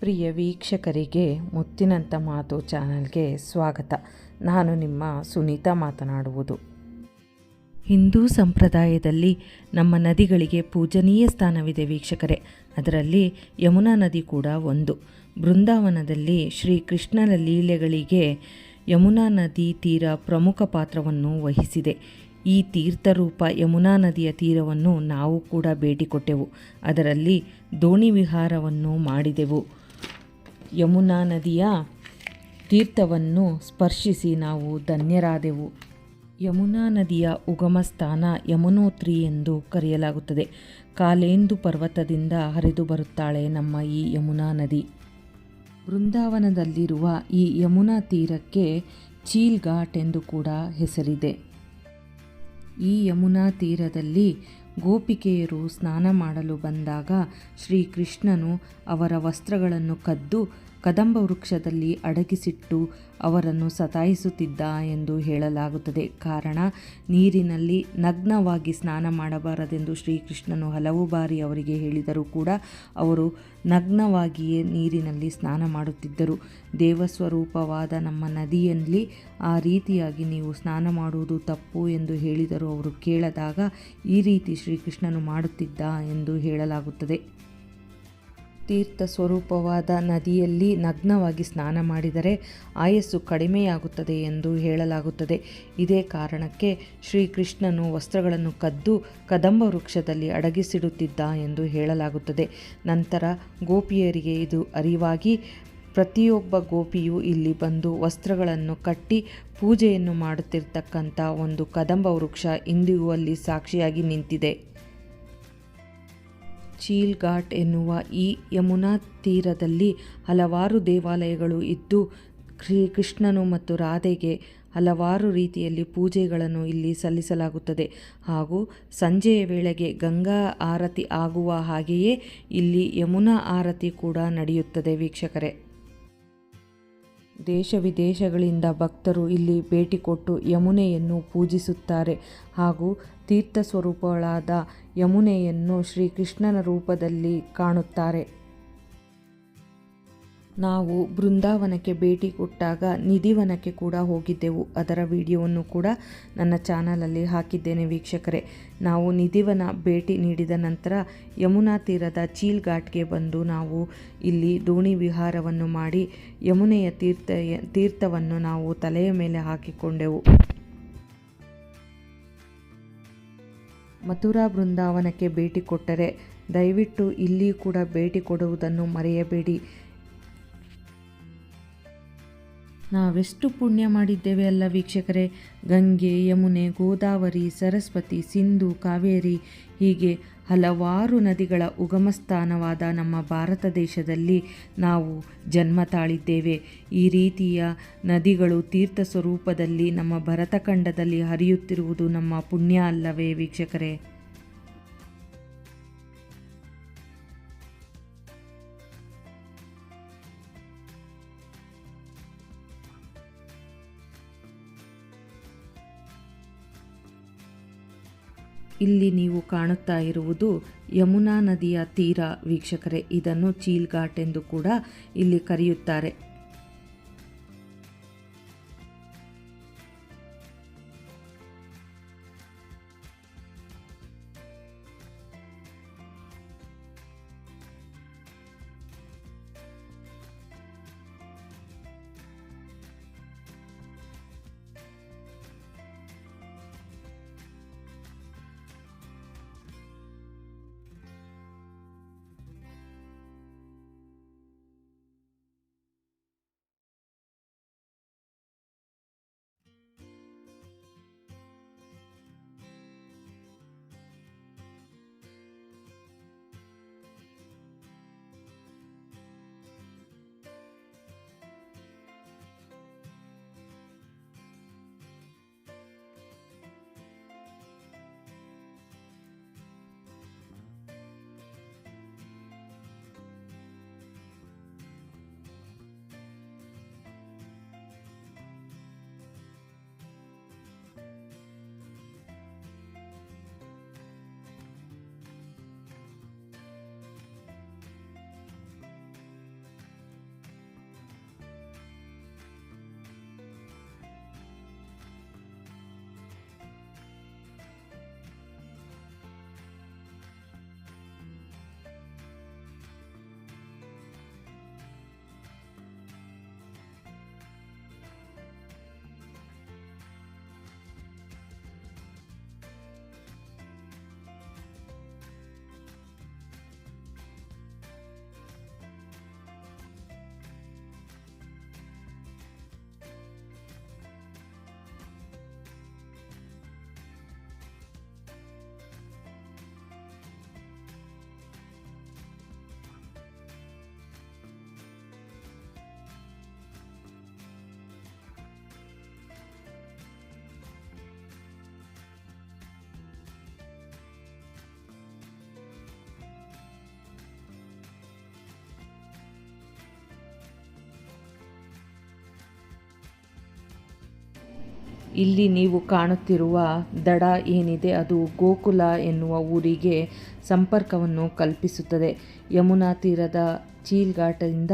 ಪ್ರಿಯ ವೀಕ್ಷಕರಿಗೆ ಮುತ್ತಿನಂಥ ಮಾತು ಚಾನಲ್ಗೆ ಸ್ವಾಗತ. ನಾನು ನಿಮ್ಮ ಸುನೀತಾ ಮಾತನಾಡುವುದು. ಹಿಂದೂ ಸಂಪ್ರದಾಯದಲ್ಲಿ ನಮ್ಮ ನದಿಗಳಿಗೆ ಪೂಜನೀಯ ಸ್ಥಾನವಿದೆ ವೀಕ್ಷಕರೇ. ಅದರಲ್ಲಿ ಯಮುನಾ ನದಿ ಕೂಡ ಒಂದು. ಬೃಂದಾವನದಲ್ಲಿ ಶ್ರೀ ಕೃಷ್ಣನ ಲೀಲೆಗಳಿಗೆ ಯಮುನಾ ನದಿ ತೀರ ಪ್ರಮುಖ ಪಾತ್ರವನ್ನು ವಹಿಸಿದೆ. ಈ ತೀರ್ಥರೂಪ ಯಮುನಾ ನದಿಯ ತೀರವನ್ನು ನಾವು ಕೂಡ ಭೇಟಿ ಕೊಟ್ಟೆವು ಅದರಲ್ಲಿ ದೋಣಿ ವಿಹಾರವನ್ನು ಮಾಡಿದೆವು. ಯಮುನಾ ನದಿಯ ತೀರ್ಥವನ್ನು ಸ್ಪರ್ಶಿಸಿ ನಾವು ಧನ್ಯರಾದೆವು. ಯಮುನಾ ನದಿಯ ಉಗಮ ಸ್ಥಾನ ಯಮುನೋತ್ರಿ ಎಂದು ಕರೆಯಲಾಗುತ್ತದೆ. ಕಾಲೇಂದು ಪರ್ವತದಿಂದ ಹರಿದು ಬರುತ್ತಾಳೆ ನಮ್ಮ ಈ ಯಮುನಾ ನದಿ. ಬೃಂದಾವನದಲ್ಲಿರುವ ಈ ಯಮುನಾ ತೀರಕ್ಕೆ ಚೀಲ್ ಘಾಟ್ ಎಂದು ಕೂಡ ಹೆಸರಿದೆ. ಈ ಯಮುನಾ ತೀರದಲ್ಲಿ ಗೋಪಿಕೆಯರು ಸ್ನಾನ ಮಾಡಲು ಬಂದಾಗ ಶ್ರೀಕೃಷ್ಣನು ಅವರ ವಸ್ತ್ರಗಳನ್ನು ಕದ್ದು ಕದಂಬ ವೃಕ್ಷದಲ್ಲಿ ಅಡಗಿಸಿಟ್ಟು ಅವರನ್ನು ಸತಾಯಿಸುತ್ತಿದ್ದ ಎಂದು ಹೇಳಲಾಗುತ್ತದೆ. ಕಾರಣ, ನೀರಿನಲ್ಲಿ ನಗ್ನವಾಗಿ ಸ್ನಾನ ಮಾಡಬಾರದೆಂದು ಶ್ರೀಕೃಷ್ಣನು ಹಲವು ಬಾರಿ ಅವರಿಗೆ ಹೇಳಿದರೂ ಕೂಡ ಅವರು ನಗ್ನವಾಗಿಯೇ ನೀರಿನಲ್ಲಿ ಸ್ನಾನ ಮಾಡುತ್ತಿದ್ದರು. ದೇವಸ್ವರೂಪವಾದ ನಮ್ಮ ನದಿಯಲ್ಲಿ ಆ ರೀತಿಯಾಗಿ ನೀವು ಸ್ನಾನ ಮಾಡುವುದು ತಪ್ಪು ಎಂದು ಹೇಳಿದರು ಅವರು ಕೇಳದಾಗ ಈ ರೀತಿ ಶ್ರೀಕೃಷ್ಣನು ಮಾಡುತ್ತಿದ್ದ ಎಂದು ಹೇಳಲಾಗುತ್ತದೆ. ತೀರ್ಥ ಸ್ವರೂಪವಾದ ನದಿಯಲ್ಲಿ ನಗ್ನವಾಗಿ ಸ್ನಾನ ಮಾಡಿದರೆ ಆಯಸ್ಸು ಕಡಿಮೆಯಾಗುತ್ತದೆ ಎಂದು ಹೇಳಲಾಗುತ್ತದೆ. ಇದೇ ಕಾರಣಕ್ಕೆ ಶ್ರೀಕೃಷ್ಣನು ವಸ್ತ್ರಗಳನ್ನು ಕದ್ದು ಕದಂಬ ವೃಕ್ಷದಲ್ಲಿ ಅಡಗಿಸಿಡುತ್ತಿದ್ದ ಎಂದು ಹೇಳಲಾಗುತ್ತದೆ. ನಂತರ ಗೋಪಿಯರಿಗೆ ಇದು ಅರಿವಾಗಿ, ಪ್ರತಿಯೊಬ್ಬ ಗೋಪಿಯು ಇಲ್ಲಿ ಬಂದು ವಸ್ತ್ರಗಳನ್ನು ಕಟ್ಟಿ ಪೂಜೆಯನ್ನು ಮಾಡುತ್ತಿರ್ತಕ್ಕಂಥ ಒಂದು ಕದಂಬ ವೃಕ್ಷ ಇಂದಿಗೂ ಅಲ್ಲಿ ಸಾಕ್ಷಿಯಾಗಿ ನಿಂತಿದೆ. ಚೀಲ್ ಘಾಟ್ ಎನ್ನುವ ಈ ಯಮುನಾ ತೀರದಲ್ಲಿ ಹಲವಾರು ದೇವಾಲಯಗಳು ಇದ್ದು, ಶ್ರೀಕೃಷ್ಣನು ಮತ್ತು ರಾಧೆಗೆ ಹಲವಾರು ರೀತಿಯಲ್ಲಿ ಪೂಜೆಗಳನ್ನು ಇಲ್ಲಿ ಸಲ್ಲಿಸಲಾಗುತ್ತದೆ. ಹಾಗೂ ಸಂಜೆಯ ವೇಳೆಗೆ ಗಂಗಾ ಆರತಿ ಆಗುವ ಹಾಗೆಯೇ ಇಲ್ಲಿ ಯಮುನಾ ಆರತಿ ಕೂಡ ನಡೆಯುತ್ತದೆ ವೀಕ್ಷಕರೇ. ದೇಶ ವಿದೇಶಗಳಿಂದ ಭಕ್ತರು ಇಲ್ಲಿ ಭೇಟಿ ಕೊಟ್ಟು ಯಮುನೆಯನ್ನು ಪೂಜಿಸುತ್ತಾರೆ ಹಾಗೂ ತೀರ್ಥ ಸ್ವರೂಪಗಳಾದ ಯಮುನೆಯನ್ನು ಶ್ರೀಕೃಷ್ಣನ ರೂಪದಲ್ಲಿ ಕಾಣುತ್ತಾರೆ. ನಾವು ಬೃಂದಾವನಕ್ಕೆ ಭೇಟಿ ಕೊಟ್ಟಾಗ ನಿಧಿವನಕ್ಕೆ ಕೂಡ ಹೋಗಿದ್ದೆವು. ಅದರ ವಿಡಿಯೋವನ್ನು ಕೂಡ ನನ್ನ ಚಾನಲಲ್ಲಿ ಹಾಕಿದ್ದೇನೆ ವೀಕ್ಷಕರೇ. ನಾವು ನಿಧಿವನ ಭೇಟಿ ನೀಡಿದ ನಂತರ ಯಮುನಾ ತೀರದ ಚೀಲ್ ಘಾಟ್ಗೆ ಬಂದು ನಾವು ಇಲ್ಲಿ ದೋಣಿ ವಿಹಾರವನ್ನು ಮಾಡಿ ಯಮುನೆಯ ತೀರ್ಥ, ತೀರ್ಥವನ್ನು ನಾವು ತಲೆಯ ಮೇಲೆ ಹಾಕಿಕೊಂಡೆವು. ಮಥುರಾ ಬೃಂದಾವನಕ್ಕೆ ಭೇಟಿ ಕೊಟ್ಟರೆ ದಯವಿಟ್ಟು ಇಲ್ಲಿ ಕೂಡ ಭೇಟಿ ಕೊಡುವುದನ್ನು ಮರೆಯಬೇಡಿ. ನಾವೆಷ್ಟು ಪುಣ್ಯ ಮಾಡಿದ್ದೇವೆ ಅಲ್ಲ ವೀಕ್ಷಕರೇ. ಗಂಗೆ, ಯಮುನೆ, ಗೋದಾವರಿ, ಸರಸ್ವತಿ, ಸಿಂಧು, ಕಾವೇರಿ ಹೀಗೆ ಹಲವಾರು ನದಿಗಳ ಉಗಮ ಸ್ಥಾನವಾದ ನಮ್ಮ ಭಾರತ ದೇಶದಲ್ಲಿ ನಾವು ಜನ್ಮ ತಾಳಿದ್ದೇವೆ. ಈ ರೀತಿಯ ನದಿಗಳು ತೀರ್ಥ ಸ್ವರೂಪದಲ್ಲಿ ನಮ್ಮ ಭರತಖಂಡದಲ್ಲಿ ಹರಿಯುತ್ತಿರುವುದು ನಮ್ಮ ಪುಣ್ಯ ಅಲ್ಲವೇ ವೀಕ್ಷಕರೇ. ಇಲ್ಲಿ ನೀವು ಕಾಣುತ್ತಾ ಇರುವುದು ಯಮುನಾ ನದಿಯ ತೀರ ವೀಕ್ಷಕರೇ. ಇದನ್ನು ಚೀಲ್ ಘಾಟ್ ಎಂದು ಕೂಡ ಇಲ್ಲಿ ಕರೆಯುತ್ತಾರೆ. ಇಲ್ಲಿ ನೀವು ಕಾಣುತ್ತಿರುವ ದಡ ಏನಿದೆ ಅದು ಗೋಕುಲ ಎನ್ನುವ ಊರಿಗೆ ಸಂಪರ್ಕವನ್ನು ಕಲ್ಪಿಸುತ್ತದೆ. ಯಮುನಾ ತೀರದ ಚೀಲ್ಘಾಟದಿಂದ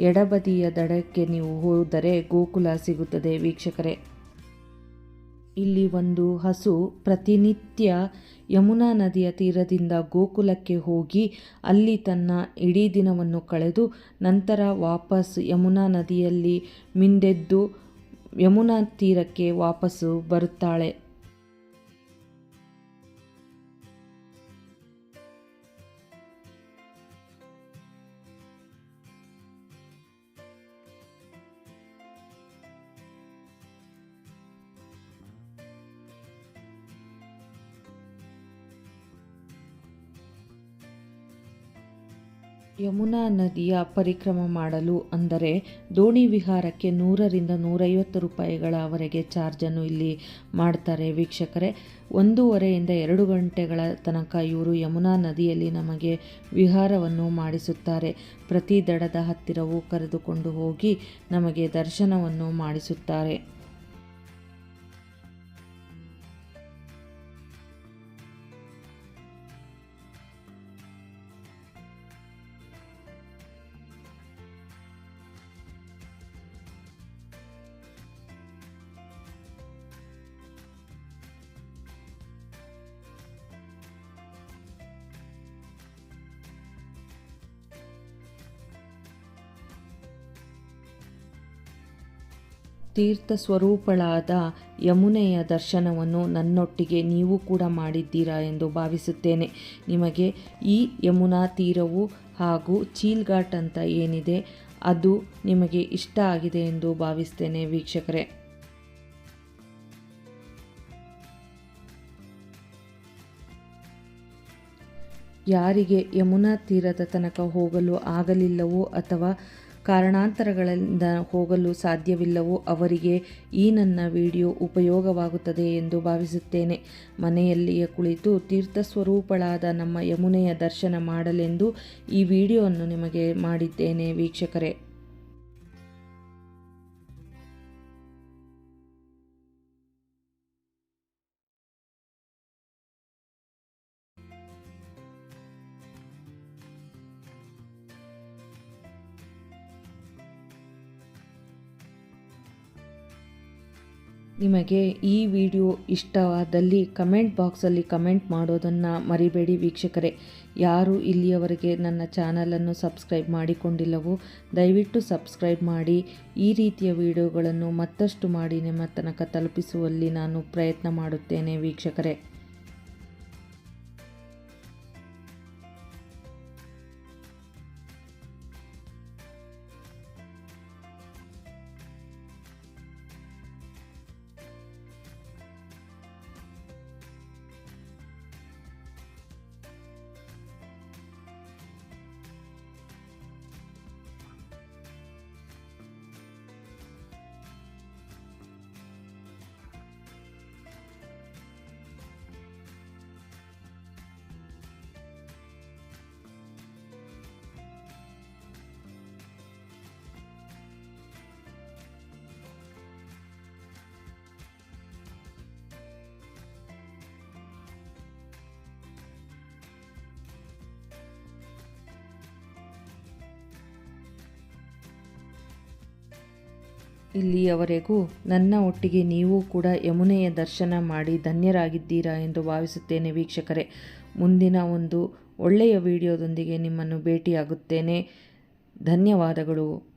ಎಡಬದಿಯ ದಡಕ್ಕೆ ನೀವು ಹೋದರೆ ಗೋಕುಲ ಸಿಗುತ್ತದೆ ವೀಕ್ಷಕರೇ. ಇಲ್ಲಿ ಒಂದು ಹಸು ಪ್ರತಿನಿತ್ಯ ಯಮುನಾ ನದಿಯ ತೀರದಿಂದ ಗೋಕುಲಕ್ಕೆ ಹೋಗಿ ಅಲ್ಲಿ ತನ್ನ ಇಡೀ ದಿನವನ್ನು ಕಳೆದು ನಂತರ ವಾಪಸ್ ಯಮುನಾ ನದಿಯಲ್ಲಿ ಮಿಂದೆದ್ದು ಯಮುನಾ ತೀರಕ್ಕೆ ವಾಪಸ್ಸು ಬರುತ್ತಾಳೆ. ಯಮುನಾ ನದಿಯ ಪರಿಕ್ರಮ ಮಾಡಲು ಅಂದರೆ ದೋಣಿ ವಿಹಾರಕ್ಕೆ ನೂರರಿಂದ ನೂರೈವತ್ತು ರೂಪಾಯಿಗಳವರೆಗೆ ಚಾರ್ಜನ್ನು ಇಲ್ಲಿ ಮಾಡ್ತಾರೆ ವೀಕ್ಷಕರೇ. ಒಂದೂವರೆಯಿಂದ ಎರಡು ಗಂಟೆಗಳ ತನಕ ಇವರು ಯಮುನಾ ನದಿಯಲ್ಲಿ ನಮಗೆ ವಿಹಾರವನ್ನು ಮಾಡಿಸುತ್ತಾರೆ. ಪ್ರತಿ ದಡದ ಹತ್ತಿರವೂ ಕರೆದುಕೊಂಡು ಹೋಗಿ ನಮಗೆ ದರ್ಶನವನ್ನು ಮಾಡಿಸುತ್ತಾರೆ. ತೀರ್ಥ ಸ್ವರೂಪಳಾದ ಯಮುನೆಯ ದರ್ಶನವನ್ನು ನನ್ನೊಟ್ಟಿಗೆ ನೀವು ಕೂಡ ಮಾಡಿದ್ದೀರಾ ಎಂದು ಭಾವಿಸುತ್ತೇನೆ. ನಿಮಗೆ ಈ ಯಮುನಾ ತೀರವು ಹಾಗೂ ಚೀಲ್ಘಾಟ್ ಅಂತ ಏನಿದೆ, ಅದು ನಿಮಗೆ ಇಷ್ಟ ಆಗಿದೆ ಎಂದು ಭಾವಿಸ್ತೇನೆ ವೀಕ್ಷಕರೇ. ಯಾರಿಗೆ ಯಮುನಾ ತೀರದ ತನಕ ಹೋಗಲು ಆಗಲಿಲ್ಲವೋ ಅಥವಾ ಕಾರಣಾಂತರಗಳಿಂದ ಹೋಗಲು ಸಾಧ್ಯವಿಲ್ಲವೋ ಅವರಿಗೆ ಈ ನನ್ನ ವಿಡಿಯೋ ಉಪಯೋಗವಾಗುತ್ತದೆ ಎಂದು ಭಾವಿಸುತ್ತೇನೆ. ಮನೆಯಲ್ಲಿಯೇ ಕುಳಿತು ತೀರ್ಥಸ್ವರೂಪಳಾದ ನಮ್ಮ ಯಮುನೆಯ ದರ್ಶನ ಮಾಡಲೆಂದು ಈ ವಿಡಿಯೋವನ್ನು ನಿಮಗೆ ಮಾಡಿದ್ದೇನೆ ವೀಕ್ಷಕರೇ. ನಿಮಗೆ ಈ ವಿಡಿಯೋ ಇಷ್ಟವಾದಲ್ಲಿ ಕಮೆಂಟ್ ಬಾಕ್ಸಲ್ಲಿ ಕಮೆಂಟ್ ಮಾಡೋದನ್ನು ಮರಿಬೇಡಿ ವೀಕ್ಷಕರೇ. ಯಾರು ಇಲ್ಲಿಯವರೆಗೆ ನನ್ನ ಚಾನಲನ್ನು ಸಬ್ಸ್ಕ್ರೈಬ್ ಮಾಡಿಕೊಂಡಿಲ್ಲವೋ, ದಯವಿಟ್ಟು ಸಬ್ಸ್ಕ್ರೈಬ್ ಮಾಡಿ. ಈ ರೀತಿಯ ವಿಡಿಯೋಗಳನ್ನು ಮತ್ತಷ್ಟು ಮಾಡಿ, ನಿಮ್ಮ ತನಕ ತಲುಪಿಸುವಲ್ಲಿ ನಾನು ಪ್ರಯತ್ನ ಮಾಡುತ್ತೇನೆ ವೀಕ್ಷಕರೇ. ಇಲ್ಲಿಯವರೆಗೂ ನನ್ನ ಒಟ್ಟಿಗೆ ನೀವು ಕೂಡ ಯಮುನೆಯ ದರ್ಶನ ಮಾಡಿ ಧನ್ಯರಾಗಿದ್ದೀರಾ ಎಂದು ಭಾವಿಸುತ್ತೇನೆ ವೀಕ್ಷಕರೇ. ಮುಂದಿನ ಒಂದು ಒಳ್ಳೆಯ ವಿಡಿಯೋದೊಂದಿಗೆ ನಿಮ್ಮನ್ನು ಭೇಟಿಯಾಗುತ್ತೇನೆ. ಧನ್ಯವಾದಗಳು.